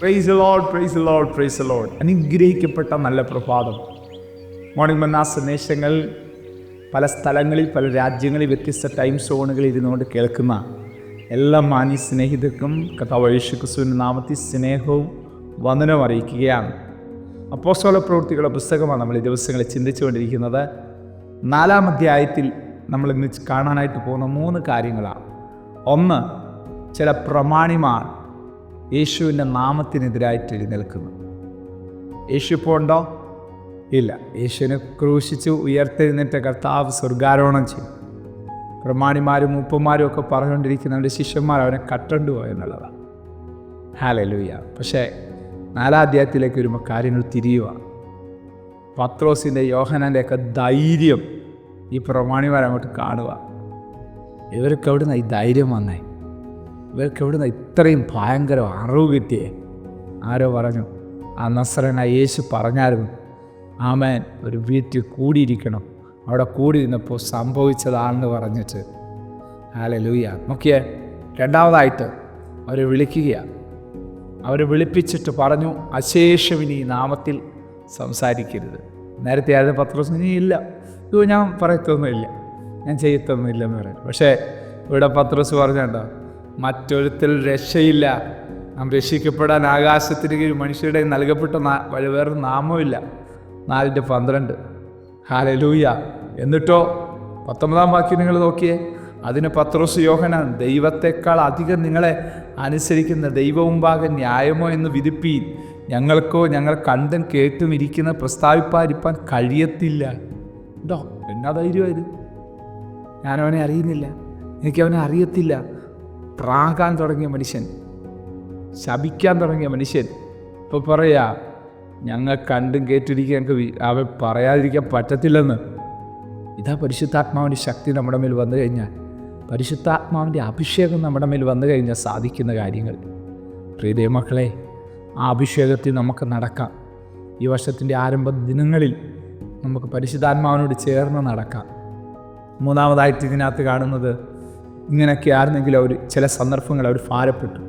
Praise lord praise lord praise lord അനുഗ്രഹിക്കപ്പെട്ട നല്ല പ്രഭാതം. മോർണിംഗ് മന്ന സന്ദേശങ്ങൾ പല സ്ഥലങ്ങളിൽ പല രാജ്യങ്ങളിൽ വ്യത്യസ്ത ടൈം സോണുകളിൽ ഇരുന്നുകൊണ്ട് കേൾക്കുന്ന എല്ലാ മാന്യ സ്നേഹിതർക്കും കഥാവ് യേശുക്രിസ്തുവിന്റെ നാമത്തിൽ സ്നേഹവും വന്ദനവും അറിയിക്കുകയാണ്. അപ്പോസ്തോല പ്രവൃത്തികളുടെ പുസ്തകമാണ് നമ്മൾ ഈ ദിവസങ്ങളിൽ ചിന്തിച്ചുകൊണ്ടിരിക്കുന്നത്. നാലാം അധ്യായത്തിൽ നമ്മൾ ഇന്ന് കാണാനായിട്ട് പോകുന്ന മൂന്ന് കാര്യങ്ങളാണ്. ഒന്ന് ചില പ്രമാണിമാർ യേശുവിന്റെ നാമത്തിനെതിരായിട്ട് എഴുന്നേൽക്കുന്നു. യേശു പോണ്ടോ ഇല്ല. യേശുവിനെ ക്രൂശിച്ച് ഉയർത്തെഴുന്നേറ്റ കർത്താവ് സ്വർഗാരോഹണം ചെയ്യും. പ്രമാണിമാരും മൂപ്പന്മാരും ഒക്കെ പറഞ്ഞുകൊണ്ടിരിക്കുന്ന അവന്റെ ശിഷ്യന്മാർ അവനെ കട്ടണ്ടു പോയെന്നുള്ളതാണ് ഹാലലൂയ പക്ഷേ നാലാം അധ്യായത്തിലേക്ക് വരുമ്പോൾ കാര്യങ്ങൾ തിരിയുക പത്രോസിന്റെ യോഹനന്റെ ഒക്കെ ധൈര്യം ഈ പ്രമാണിമാർ അങ്ങോട്ട് കാണുക ഇവർക്ക് അവിടുന്ന് ഈ ധൈര്യം വന്നേ? ഇവർക്ക് എവിടുന്ന ഇത്രയും ഭയങ്കര അറിവ് കിട്ടിയേ. ആരോ പറഞ്ഞു ആ നസ്രന യേശു പറഞ്ഞായിരുന്നു ആമേൻ ഒരു വീട്ടിൽ കൂടിയിരിക്കണം. അവിടെ കൂടി നിന്നപ്പോൾ സംഭവിച്ചതാണെന്ന് പറഞ്ഞിട്ട്. ആലെ ലൂയ നോക്കിയേ രണ്ടാമതായിട്ട് അവരെ വിളിക്കുകയാണ് അവരെ വിളിപ്പിച്ചിട്ട് പറഞ്ഞു അശേഷവിനി നാമത്തിൽ സംസാരിക്കരുത്. നേരത്തെ ആയിരുന്നു പത്രോസ് ഇനി ഇല്ല. ഇത് ഞാൻ പറയത്തൊന്നുമില്ല. ഞാൻ ചെയ്യത്തൊന്നുമില്ലെന്ന് പറയും പക്ഷേ ഇവിടെ പത്രോസ് പറഞ്ഞുണ്ടോ മറ്റൊരുത്തിൽ രക്ഷയില്ല. നാം രക്ഷിക്കപ്പെടാൻ ആകാശത്തിന് കീഴിൽ മനുഷ്യരുടെ നൽകപ്പെട്ട വേറൊരു നാമമില്ല നാലിന്റെ പന്ത്രണ്ട്. ഹാലലൂയ എന്നിട്ടോ പത്തൊമ്പതാം വാക്യം നിങ്ങൾ നോക്കിയേ. അതിന് പത്രോസ് യോഹനാൻ ദൈവത്തെക്കാൾ അധികം നിങ്ങളെ അനുസരിക്കുന്ന ദൈവമുമ്പാകെ ന്യായമോ എന്ന് വിധിപ്പീൻ. ഞങ്ങൾക്കോ ഞങ്ങൾ കണ്ടും കേട്ടും ഇരിക്കുന്ന പ്രസ്താവിപ്പാരിപ്പാൻ കഴിയത്തില്ല. ഉണ്ടോ എന്നാ ധൈര്യമായത്? ഞാനവനെ അറിയുന്നില്ല. എനിക്കവനെ അറിയത്തില്ല. പ്രാകാൻ തുടങ്ങിയ മനുഷ്യൻ ശപിക്കാൻ തുടങ്ങിയ മനുഷ്യൻ. ഇപ്പോൾ പറയാ ഞങ്ങൾ കണ്ടും കേട്ടിരിക്കുക ഞങ്ങൾക്ക് അവൻ പറയാതിരിക്കാൻ പറ്റത്തില്ലെന്ന്. ഇതാ പരിശുദ്ധാത്മാവിന്റെ ശക്തി നമ്മുടെ മേൽ വന്നു കഴിഞ്ഞാൽ പരിശുദ്ധാത്മാവിന്റെ അഭിഷേകം നമ്മുടെ മേൽ വന്നു കഴിഞ്ഞാൽ സാധിക്കുന്ന കാര്യങ്ങൾ. പ്രിയ മക്കളെ ആ അഭിഷേകത്തിൽ നമുക്ക് നടക്കാം. ഈ വർഷത്തിന്റെ ആരംഭ ദിനങ്ങളിൽ നമുക്ക് പരിശുദ്ധാത്മാവിനോട് ചേർന്ന് നടക്കാം. മൂന്നാമതായിട്ട് ഇതിനകത്ത് കാണുന്നത് ഇങ്ങനെയൊക്കെ ആയിരുന്നെങ്കിലും അവർ ചില സന്ദർഭങ്ങൾ അവർ ഭാരപ്പെട്ടു.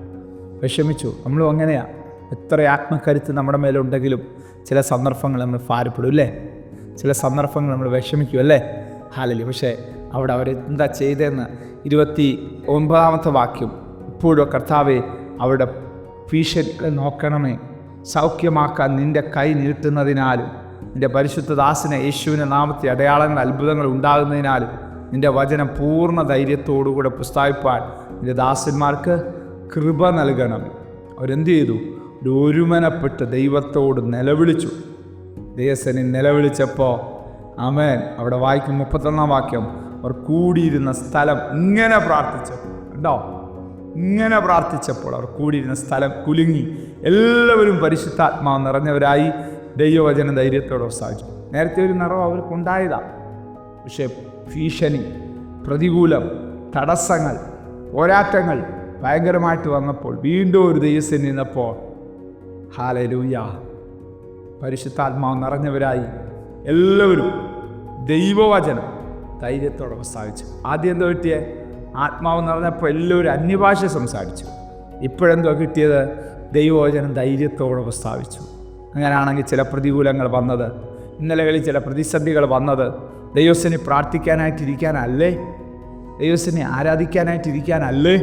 വിഷമിച്ചു. നമ്മളും അങ്ങനെയാണ് എത്ര ആത്മകരുത്ത് നമ്മുടെ മേലുണ്ടെങ്കിലും ചില സന്ദർഭങ്ങൾ നമ്മൾ ഭാരപ്പെടും അല്ലേ? ചില സന്ദർഭങ്ങൾ നമ്മൾ വിഷമിക്കും അല്ലേ? ഹാലലി. പക്ഷേ അവിടെ അവർ എന്താ ചെയ്തതെന്ന് ഇരുപത്തി ഒൻപതാമത്തെ വാക്യം. ഇപ്പോഴും കർത്താവെ അവരുടെ ഭീഷണികളെ നോക്കണമേ. സൗഖ്യമാക്കാൻ നിന്റെ കൈ നീട്ടുന്നതിനാലും നിന്റെ പരിശുദ്ധദാസിനെ യേശുവിന്റെ നാമത്തെ അടയാളങ്ങൾ അത്ഭുതങ്ങൾ ഉണ്ടാകുന്നതിനാലും നിന്റെ വചനം പൂർണ ധൈര്യത്തോടുകൂടെ പുസ്തായിപ്പാൻ നിന്റെ ദാസന്മാർക്ക് കൃപ നൽകണം. അവരെന്ത് ചെയ്തു? ഒരു ഒരുമനപ്പെട്ട് ദൈവത്തോട് നിലവിളിച്ചു. ദേവസനെ നിലവിളിച്ചപ്പോൾ അമൻ അവിടെ വായിക്കും മുപ്പത്തൊന്നാം വാക്യം അവർ കൂടിയിരുന്ന സ്ഥലം ഇങ്ങനെ പ്രാർത്ഥിച്ചപ്പോൾ ഉണ്ടോ ഇങ്ങനെ പ്രാർത്ഥിച്ചപ്പോൾ അവർ കൂടിയിരുന്ന സ്ഥലം കുലുങ്ങി. എല്ലാവരും പരിശുദ്ധാത്മാവ് നിറഞ്ഞവരായി ദൈവവചന ധൈര്യത്തോടെ സാധിച്ചു നേരത്തെ ഒരു നിറവ് അവർക്കുണ്ടായതാണ് പക്ഷേ ഭീഷണി പ്രതികൂലം തടസ്സങ്ങൾ പോരാട്ടങ്ങൾ ഭയങ്കരമായിട്ട് വന്നപ്പോൾ വീണ്ടും ഒരു ദൈവത്തിൽ നിന്നപ്പോൾ ഹാലലൂയ. പരിശുദ്ധാത്മാവ് നിറഞ്ഞവരായി. എല്ലാവരും ദൈവവചനം ധൈര്യത്തോടെ പ്രസ്താവിച്ചു ആദ്യം എന്തോ കിട്ടിയ? ആത്മാവ് നിറഞ്ഞപ്പോൾ എല്ലാവരും അന്യഭാഷ സംസാരിച്ചു. ഇപ്പോഴെന്തോ കിട്ടിയത്? ദൈവവചനം ധൈര്യത്തോടെ പ്രസ്താവിച്ചു അങ്ങനെയാണെങ്കിൽ ചില പ്രതികൂലങ്ങൾ വന്നത് ഇന്നലകളിൽ ചില പ്രതിസന്ധികൾ വന്നത് ദൈവത്തിനെ പ്രാർത്ഥിക്കാനായിട്ടിരിക്കാനല്ലേ? ദൈവസിനെ ആരാധിക്കാനായിട്ടിരിക്കാനല്ലേ?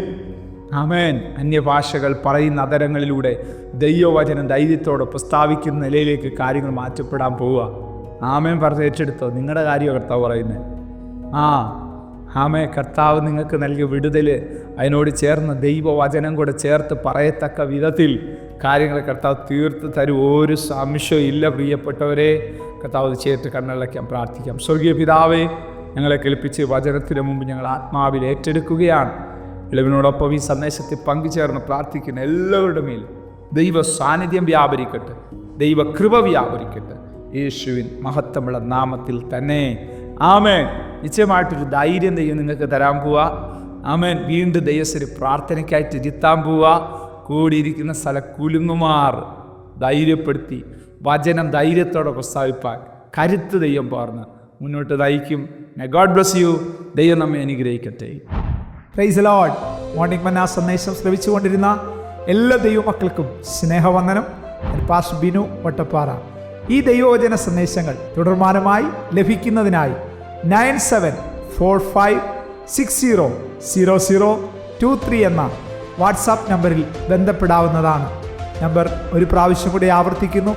ആമേൻ. അന്യഭാഷകൾ പറയുന്ന അതരങ്ങളിലൂടെ ദൈവവചനം ധൈര്യത്തോടെ പ്രസ്താവിക്കുന്ന നിലയിലേക്ക് കാര്യങ്ങൾ മാറ്റപ്പെടാൻ പോവുക. ആമേൻ പറഞ്ഞ് ഏറ്റെടുത്തോ. നിങ്ങളുടെ കാര്യം കർത്താവ് പറയുന്നത് ആ ആമേ കർത്താവ് നിങ്ങൾക്ക് നൽകിയ വിടുതൽ അതിനോട് ചേർന്ന് ദൈവവചനം കൂടെ ചേർത്ത് പറയത്തക്ക വിധത്തിൽ കാര്യങ്ങൾ കർത്താവ് തീർത്ത് തരും. ഒരു സംശയവും ഇല്ല പ്രിയപ്പെട്ടവരെ. കർത്താവ് ചെയ്തിട്ട് ചേർത്ത് കണ്ണടയ്ക്കാൻ പ്രാർത്ഥിക്കാം. സ്വർഗീയ പിതാവേ ഞങ്ങളെ കേൾപ്പിച്ച് വചനത്തിന് മുമ്പ് ഞങ്ങൾ ആത്മാവിൽ ഏറ്റെടുക്കുകയാണ്. ഇളവിനോടൊപ്പം ഈ സന്ദേശത്തെ പങ്കുചേർന്ന് പ്രാർത്ഥിക്കുന്ന എല്ലാവരുടെ മേലും ദൈവ സാന്നിധ്യം വ്യാപരിക്കട്ടെ. ദൈവ കൃപ വ്യാപരിക്കട്ടെ. യേശുവിൻ മഹത്വമുള്ള നാമത്തിൽ തന്നെ. ആമേൻ. നിശ്ചയമായിട്ടൊരു ധൈര്യം ദൈവം നിങ്ങൾക്ക് തരാൻ പോവുക ആമേൻ. വീണ്ടും ദൈവസ്ഥര് പ്രാർത്ഥനയ്ക്കായിട്ട് ഇരുത്താൻ പോവുക കൂടിയിരിക്കുന്ന സ്ഥല കുലുങ്ങുമാർ ധൈര്യപ്പെടുത്തി വചനം ധൈര്യത്തോടെ പ്രസ്താവിപ്പാൻ കരുത്ത് ദൈവം പകർന്ന് മുന്നോട്ട് നയിക്കും. ഗോഡ് ബ്ലസ് യു ദൈവം നമ്മെ അനുഗ്രഹിക്കട്ടെ. പ്രൈസ് ലോഡ് മോർണിംഗ് മന്ന സന്ദേശം ശ്രവിച്ചുകൊണ്ടിരുന്ന എല്ലാ ദൈവമക്കൾക്കും സ്നേഹവന്ദനം. പാസ് ബിനു വട്ടപ്പാറ. ഈ ദൈവവചന സന്ദേശങ്ങൾ തുടർമാനമായി ലഭിക്കുന്നതിനായി nine seven four five six zero zero zero two three എന്ന വാട്സാപ്പ് നമ്പറിൽ ബന്ധപ്പെടാവുന്നതാണ്. നമ്പർ ഒരു പ്രാവശ്യം കൂടി ആവർത്തിക്കുന്നു.